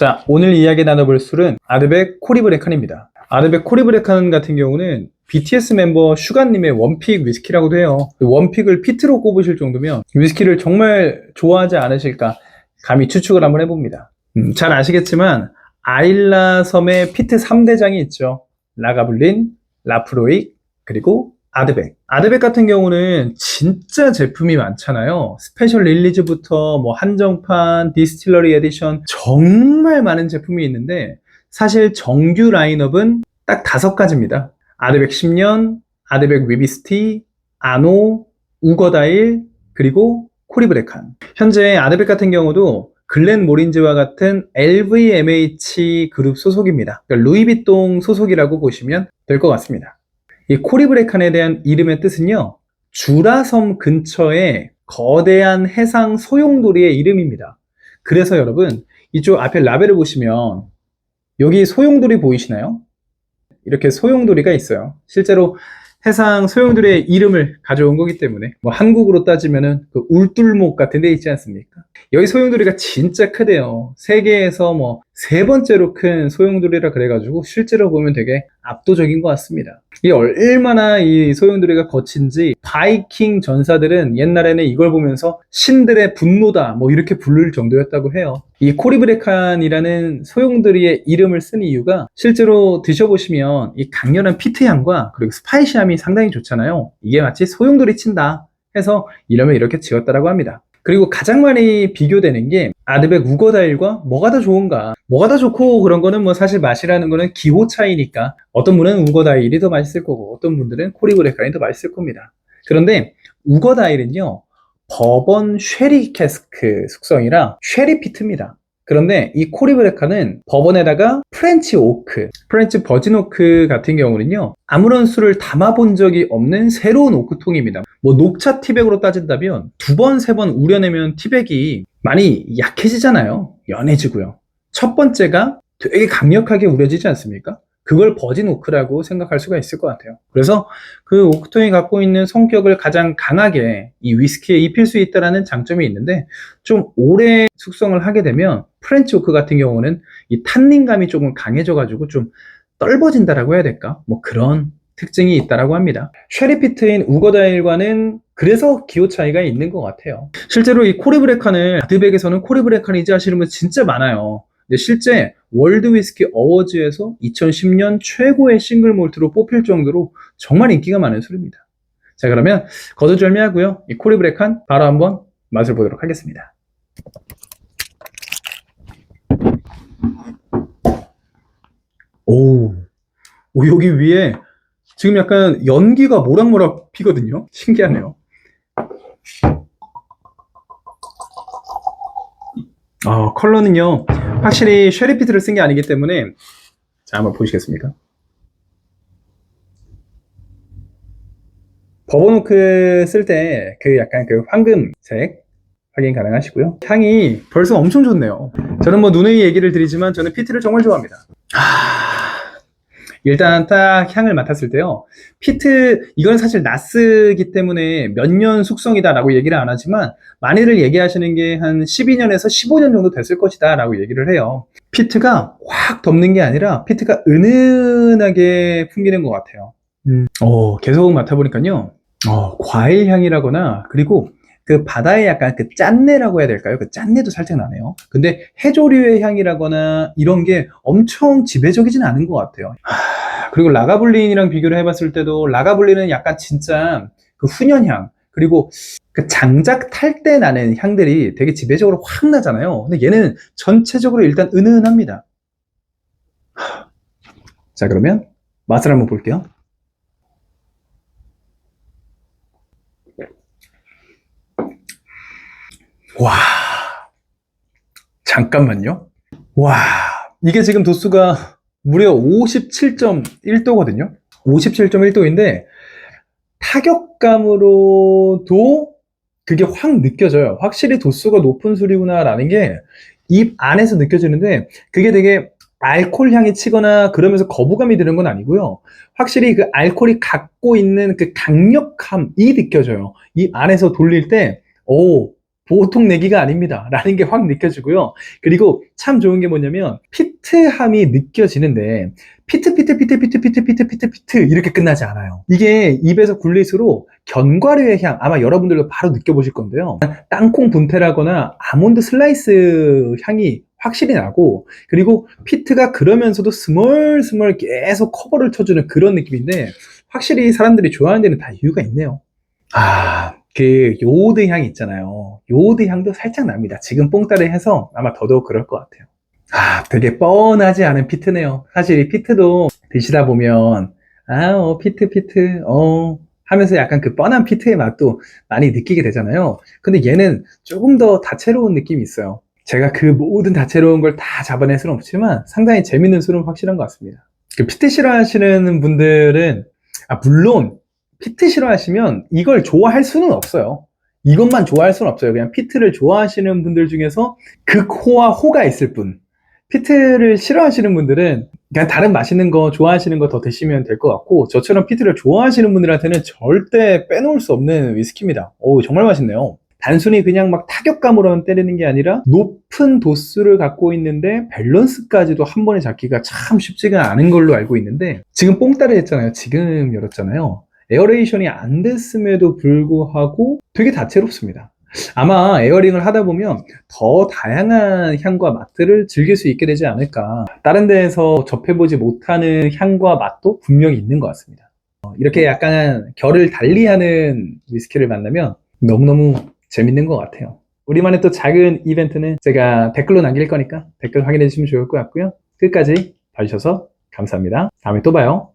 자, 오늘 이야기 나눠볼 술은 아르백 코리브레칸입니다. 아르백 코리브레칸 같은 경우는 BTS 멤버 슈가님의 원픽 위스키라고도 해요. 그 원픽을 피트로 꼽으실 정도면 위스키를 정말 좋아하지 않으실까 감히 추측을 한번 해봅니다. 음, 잘 아시겠지만 아일라 섬에 피트 3대장이 있죠. 라가블린, 라프로익, 그리고 아드백. 아드백 같은 경우는 진짜 제품이 많잖아요. 스페셜 릴리즈부터 뭐 한정판, 디스틸러리 에디션 정말 많은 제품이 있는데 사실 정규 라인업은 딱 다섯 가지입니다. 아드백 10년, 아드백 위비스티, 아노, 우거다일, 그리고 코리브레칸. 현재 아드백 같은 경우도 글렌 모린즈와 같은 LVMH 그룹 소속입니다. 그러니까 루이비통 소속이라고 보시면 될 것 같습니다. 이 코리브레칸에 대한 이름의 뜻은요, 주라섬 근처에 거대한 해상 소용돌이의 이름입니다. 그래서 여러분, 이쪽 앞에 라벨을 보시면 여기 소용돌이 보이시나요? 이렇게 소용돌이가 있어요. 실제로 해상 소용돌이의 이름을 가져온 거기 때문에 뭐 한국으로 따지면은 그 울뚫목 같은 데 있지 않습니까? 여기 소용돌이가 진짜 크대요. 세계에서 뭐 세 번째로 큰 소용돌이라 그래가지고 실제로 보면 되게 압도적인 것 같습니다. 이 얼마나 이 소용돌이가 거친지 바이킹 전사들은 옛날에는 이걸 보면서 신들의 분노다 뭐 이렇게 부를 정도였다고 해요. 이 코리브레칸이라는 소용돌이의 이름을 쓴 이유가 실제로 드셔보시면 이 강렬한 피트향과 그리고 스파이시함이 상당히 좋잖아요. 이게 마치 소용돌이 친다 해서 이름을 이렇게 지었다라고 합니다. 그리고 가장 많이 비교되는 게 아드백 우거다일과 뭐가 더 좋은가? 뭐가 더 좋고 그런 거는 뭐 사실 맛이라는 거는 기호 차이니까 어떤 분은 우거다일이 더 맛있을 거고 어떤 분들은 코리브레칸이 더 맛있을 겁니다. 그런데 우거다일은요 버번 쉐리 캐스크 숙성이라 쉐리 피트입니다 그런데 이 코리브레카는 버번에다가 프렌치 오크, 프렌치 버진 오크 같은 경우는요, 아무런 술을 담아본 적이 없는 새로운 오크통입니다. 뭐 녹차 티백으로 따진다면 두 번, 세 번 우려내면 티백이 많이 약해지잖아요. 연해지고요. 첫 번째가 되게 강력하게 우려지지 않습니까? 그걸 버진 오크라고 생각할 수가 있을 것 같아요. 그래서 그 오크통이 갖고 있는 성격을 가장 강하게 이 위스키에 입힐 수 있다는 장점이 있는데 좀 오래 숙성을 하게 되면 프렌치 오크 같은 경우는 이 탄닌감이 조금 강해져 가지고 좀 떨어진다라고 해야 될까? 뭐 그런 특징이 있다라고 합니다. 쉐리피트인 우거다일과는 그래서 기호 차이가 있는 것 같아요. 실제로 이 코리브레칸을 아드백에서는 코리브레칸이지 하시는 분 진짜 많아요. 실제 월드 위스키 어워즈에서 2010년 최고의 싱글 몰트로 뽑힐 정도로 정말 인기가 많은 술입니다. 자 그러면 거두절미하고요. 이 코리브레칸 바로 한번 맛을 보도록 하겠습니다. 오, 오 여기 위에 지금 약간 연기가 모락모락 피거든요. 신기하네요. 아, 컬러는요, 확실히 쉐리피트를 쓴 게 아니기 때문에, 자, 한번 보시겠습니까? 버버노크 쓸 때 그 약간 그 황금색 확인 가능하시고요. 향이 벌써 엄청 좋네요. 저는 뭐 누누이 얘기를 드리지만 저는 피트를 정말 좋아합니다. 하... 일단 딱 향을 맡았을 때요. 피트, 이건 사실 나스기 때문에 몇 년 숙성이다라고 얘기를 안 하지만 많이들 얘기하시는 게 한 12년에서 15년 정도 됐을 것이다 라고 얘기를 해요. 피트가 확 덮는 게 아니라 피트가 은은하게 풍기는 것 같아요. 음. 어, 계속 맡아보니까요. 어, 과일 향이라거나 그리고 그 바다의 약간 그 짠내라고 해야 될까요? 그 짠내도 살짝 나네요. 근데 해조류의 향이라거나 이런 게 엄청 지배적이진 않은 것 같아요. 하, 그리고 라가블린이랑 비교를 해봤을 때도 라가블린은 약간 진짜 그 훈연향 그리고 그 장작 탈 때 나는 향들이 되게 지배적으로 확 나잖아요. 근데 얘는 전체적으로 일단 은은합니다. 하, 자 그러면 맛을 한번 볼게요. 와, 잠깐만요. 와, 이게 지금 도수가 무려 57.1도거든요. 57.1도인데 타격감으로도 그게 확 느껴져요. 확실히 도수가 높은 술이구나라는 게 입 안에서 느껴지는데 그게 되게 알코올 향이 치거나 그러면서 거부감이 드는 건 아니고요. 확실히 그 알코올이 갖고 있는 그 강력함이 느껴져요. 이 안에서 돌릴 때, 오, 보통 내기가 아닙니다. 라는 게 확 느껴지고요. 그리고 참 좋은 게 뭐냐면 피트함이 느껴지는데 피트 피트 피트 피트 피트 피트 피트 피트 이렇게 끝나지 않아요. 이게 입에서 굴릴수록 견과류의 향 아마 여러분들도 바로 느껴보실 건데요. 땅콩 분태라거나 아몬드 슬라이스 향이 확실히 나고 그리고 피트가 그러면서도 스멀스멀 계속 커버를 쳐주는 그런 느낌인데 확실히 사람들이 좋아하는 데는 다 이유가 있네요. 아, 그 요오드 향 있잖아요. 요오드 향도 살짝 납니다. 지금 뽕따를 해서 아마 더더욱 그럴 것 같아요. 아, 되게 뻔하지 않은 피트네요. 사실 이 피트도 드시다 보면 아, 어, 피트 피트 어 하면서 약간 그 뻔한 피트의 맛도 많이 느끼게 되잖아요. 근데 얘는 조금 더 다채로운 느낌이 있어요. 제가 그 모든 다채로운 걸 다 잡아낼 수는 없지만 상당히 재밌는 술은 확실한 것 같습니다. 그 피트 싫어하시는 분들은 아, 물론 피트 싫어하시면 이걸 좋아할 수는 없어요. 이것만 좋아할 수는 없어요. 그냥 피트를 좋아하시는 분들 중에서 극호와 호가 있을 뿐. 피트를 싫어하시는 분들은 그냥 다른 맛있는 거 좋아하시는 거 더 드시면 될 것 같고 저처럼 피트를 좋아하시는 분들한테는 절대 빼놓을 수 없는 위스키입니다. 오 정말 맛있네요. 단순히 그냥 막 타격감으로만 때리는 게 아니라 높은 도수를 갖고 있는데 밸런스까지도 한 번에 잡기가 참 쉽지가 않은 걸로 알고 있는데 지금 뽕따를 했잖아요. 지금 열었잖아요. 에어레이션이 안 됐음에도 불구하고 되게 다채롭습니다. 아마 에어링을 하다 보면 더 다양한 향과 맛들을 즐길 수 있게 되지 않을까. 다른 데에서 접해보지 못하는 향과 맛도 분명히 있는 것 같습니다. 어, 이렇게 약간 결을 달리하는 위스키를 만나면 너무너무 재밌는 것 같아요. 우리만의 또 작은 이벤트는 제가 댓글로 남길 거니까 댓글 확인해 주시면 좋을 것 같고요. 끝까지 봐주셔서 감사합니다. 다음에 또 봐요.